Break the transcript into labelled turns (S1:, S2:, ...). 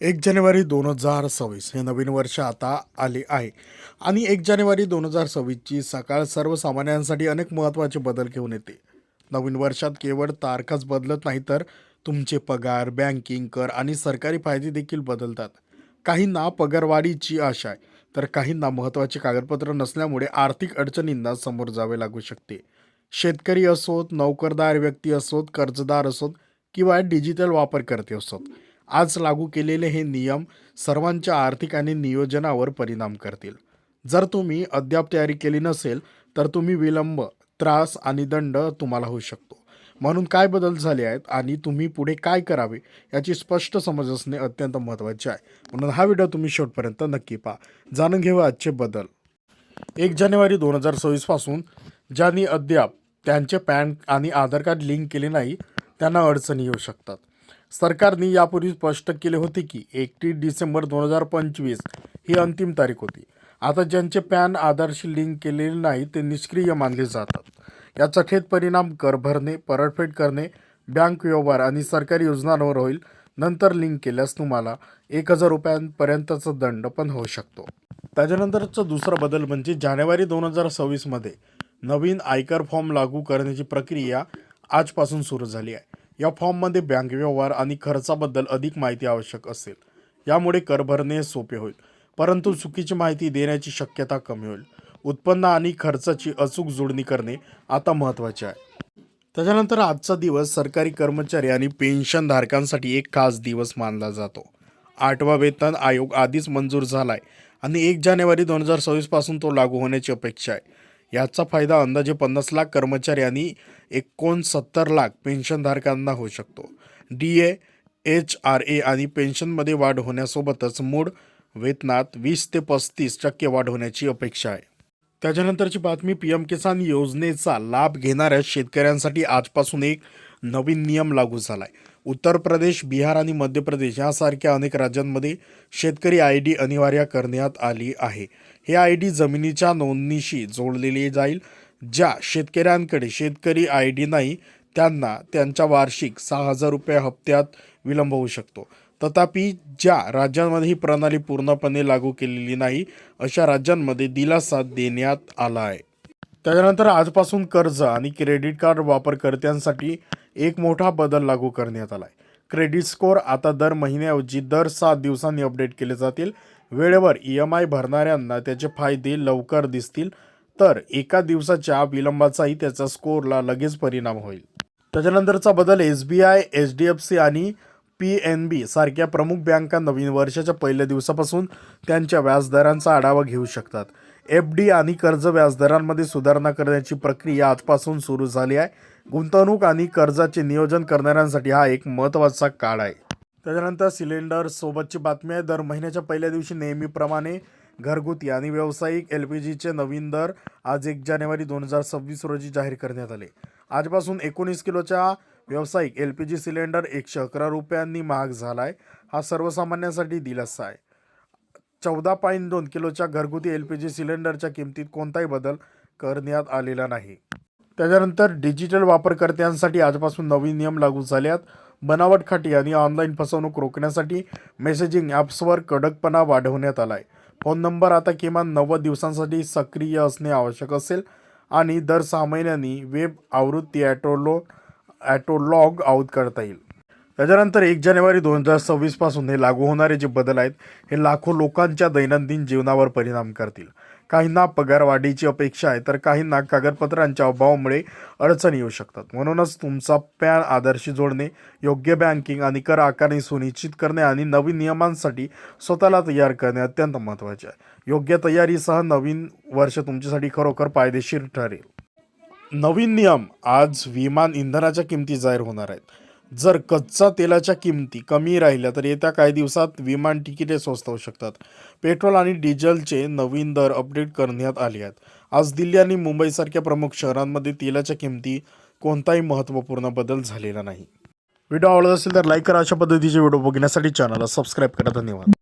S1: एक जानेवारी दोन हजार सव्वीस हे नवीन वर्ष आता आले आहे. आणि एक जानेवारी दोन हजार सव्वीसची सकाळ सर्वसामान्यांसाठी अनेक महत्त्वाचे बदल घेऊन येते. नवीन वर्षात केवळ तारखाच बदलत नाही तर तुमचे पगार बँकिंग कर आणि सरकारी फायदे देखील बदलतात. काहींना पगारवाढीची आशा आहे तर काहींना महत्त्वाचे कागदपत्र नसल्यामुळे आर्थिक अडचणींना समोर जावे लागू शकते. शेतकरी असोत नोकरदार व्यक्ती असोत कर्जदार असोत किंवा डिजिटल वापरकर्ते असोत. आज लागू केलेले हे नियम सर्वांच्या आर्थिक आणि नियोजनावर परिणाम करतील. जर तुम्ही अद्याप तयारी केली नसेल तर तुम्ही विलंब त्रास आणि दंड तुम्हाला होऊ शकतो. म्हणून काय बदल झाले आहेत आणि तुम्ही पुढे काय करावे याची स्पष्ट समज असणे अत्यंत महत्त्वाचे आहे. म्हणून हा व्हिडिओ तुम्ही शेवटपर्यंत नक्की पहा. जाणून घेऊ आजचे बदल. एक जानेवारी दोन हजार सव्वीसपासून ज्यांनी अद्याप त्यांचे पॅन आणि आधार कार्ड लिंक केले नाही त्यांना अडचणी येऊ शकतात. सरकारने यापूर्वी स्पष्ट केले होते की एकतीस डिसेंबर दोन हजार पंचवीस ही अंतिम तारीख होती. आता ज्यांचे पॅन आधारशी लिंक केलेले नाही ते निष्क्रिय मानले जातात. याचा थेट परिणाम कर भरणे परतफेड करणे बँक व्यवहार आणि सरकारी योजनांवर होईल. नंतर लिंक केल्यास तुम्हाला एक हजार रुपयांपर्यंतचा दंड पण होऊ शकतो. त्याच्यानंतरचा दुसरा बदल म्हणजे जानेवारी दोन हजार सव्वीसमध्ये नवीन आयकर फॉर्म लागू करण्याची प्रक्रिया आजपासून सुरू झाली आहे. या फॉर्ममध्ये बँक व्यवहार आणि खर्चाबद्दल अधिक माहिती आवश्यक असेल. यामुळे कर भरणे सोपे होईल. परंतु चुकीची माहिती देण्याची शक्यता कमी होईल. उत्पन्न आणि खर्चाची अचूक जोडणी करणे आता महत्त्वाचे आहे. त्याच्यानंतर आजचा दिवस सरकारी कर्मचारी आणि पेन्शनधारकांसाठी एक खास दिवस मानला जातो. आठवा वेतन आयोग आधीच मंजूर झाला आहे आणि एक जानेवारी दोन हजार सव्वीसपासून तो लागू होण्याची अपेक्षा आहे. याचा फायदा अंदाजे पन्नास लाख कर्मचारी आणि एकोणसत्तर लाख पेन्शनधारकांना होऊ शकतो. D A H R A आणि पेन्शनमध्ये वाढ होण्यासोबतच मूळ वेतनात वीस ते पस्तीस टक्के वाढ होण्याची अपेक्षा आहे. त्याच्यानंतरची बातमी पी एम किसान योजनेचा लाभ घेणाऱ्या शेतकऱ्यांसाठी आजपासून एक नवीन नियम लागू झाला आहे उत्तर प्रदेश बिहार आणि मध्य प्रदेश यासारख्या अनेक राज्यांमध्ये शेतकरी आय डी अनिवार्य करण्यात आली आहे. हे आय डी जमिनीच्या नोंदणीशी जोडलेले जाईल. ज्या शेतकऱ्यांकडे शेतकरी आय डी नाही त्यांना त्यांच्या वार्षिक सहा हजार रुपये हप्त्यात विलंब होऊ शकतो. तथापि ज्या राज्यांमध्ये ही प्रणाली पूर्णपणे लागू केलेली नाही अशा राज्यांमध्ये दिलासा देण्यात आला आहे. त्याच्यानंतर आजपासून कर्ज आणि क्रेडिट कार्ड वापरकर्त्यांसाठी एक मोठा बदल लागू करण्यात आला आहे क्रेडिट स्कोअर आता दर महिन्याऐवजी दर सात दिवसांनी अपडेट केले जातील. वेळेवर ई एम आय भरणाऱ्यांना त्याचे फायदे लवकर दिसतील. तर एका दिवसाच्या विलंबाचाही त्याचा स्कोअरला लगेच परिणाम होईल. त्याच्यानंतरचा बदल S B I H D F C आणि पी एन बी सारख्या प्रमुख बँका नवीन वर्षाच्या पहिल्या दिवसापासून त्यांच्या व्याजदरांचा आढावा घेऊ शकतात. एफ डी आणि कर्ज व्याजदरांमध्ये सुधारणा करण्याची प्रक्रिया आजपासून सुरू झाली आहे. गुंतवणूक आणि कर्जाचे नियोजन करणाऱ्यांसाठी हा एक महत्त्वाचा काळ आहे. त्याच्यानंतर सिलेंडर सोबतची बातमी आहे. दर महिन्याच्या पहिल्या दिवशी नेहमीप्रमाणे घरगुती आणि व्यावसायिक एल पी जीचे नवीन दर आज एक जानेवारी दोन हजार सव्वीस रोजी जाहीर करण्यात आले. आजपासून एकोणीस किलोच्या व्यावसायिक एल पी जी सिलेंडर एकशे अकरा रुपयांनी महाग झाला आहे हा सर्वसामान्यांसाठी दिलासा आहे. चौदा पॉईंट दोन किलोच्या घरगुती एल पी जी सिलेंडरच्या किमतीत कोणताही बदल करण्यात आलेला नाही. त्याच्यानंतर डिजिटल वापरकर्त्यांसाठी आजपासून नवीन नियम लागू झाले आहेत बनावट खाटी आणि ऑनलाईन फसवणूक रोखण्यासाठी मेसेजिंग ॲप्सवर कडकपणा वाढवण्यात आला आहे फोन नंबर आता किमान नव्वद दिवसांसाठी सक्रिय असणे आवश्यक असेल. आणि दर सहा महिन्यांनी वेब आवृत्ती ॲटोलो ॲटोलॉग आऊट करता येईल. त्याच्यानंतर एक जानेवारी दोन हजार सव्वीसपासून हे लागू होणारे जे बदल आहेत हे लाखो लोकांच्या दैनंदिन जीवनावर परिणाम करतील. काहींना पगारवाढीची अपेक्षा आहे तर काहींना कागदपत्रांच्या अभावामुळे अडचणी येऊ शकतात. म्हणूनच तुमचा पॅन आधारशी जोडणे योग्य बँकिंग आणि कर आकारणी सुनिश्चित करणे आणि नवीन नियमांसाठी स्वतःला तयार करणे अत्यंत महत्त्वाचे आहे. योग्य तयारीसह नवीन वर्ष तुमच्यासाठी खरोखर फायदेशीर ठरेल. नवीन नियम आज विमान इंधनाच्या किमती जाहीर होणार आहेत. जर कच्चा तेलाच्या किमती कमी राहिल्या तर येत्या काही दिवसात विमान तिकिटे स्वस्त होऊ शकतात. पेट्रोल आणि डिझेलचे नवीन दर अपडेट करण्यात आले आहेत. आज दिल्ली आणि मुंबईसारख्या प्रमुख शहरांमध्ये तेलाच्या किमती कोणताही महत्त्वपूर्ण बदल झालेला नाही. व्हिडिओ आवडत असेल तर लाईक करा. अशा पद्धतीचे व्हिडिओ बघण्यासाठी चॅनलला सबस्क्राईब करा. धन्यवाद.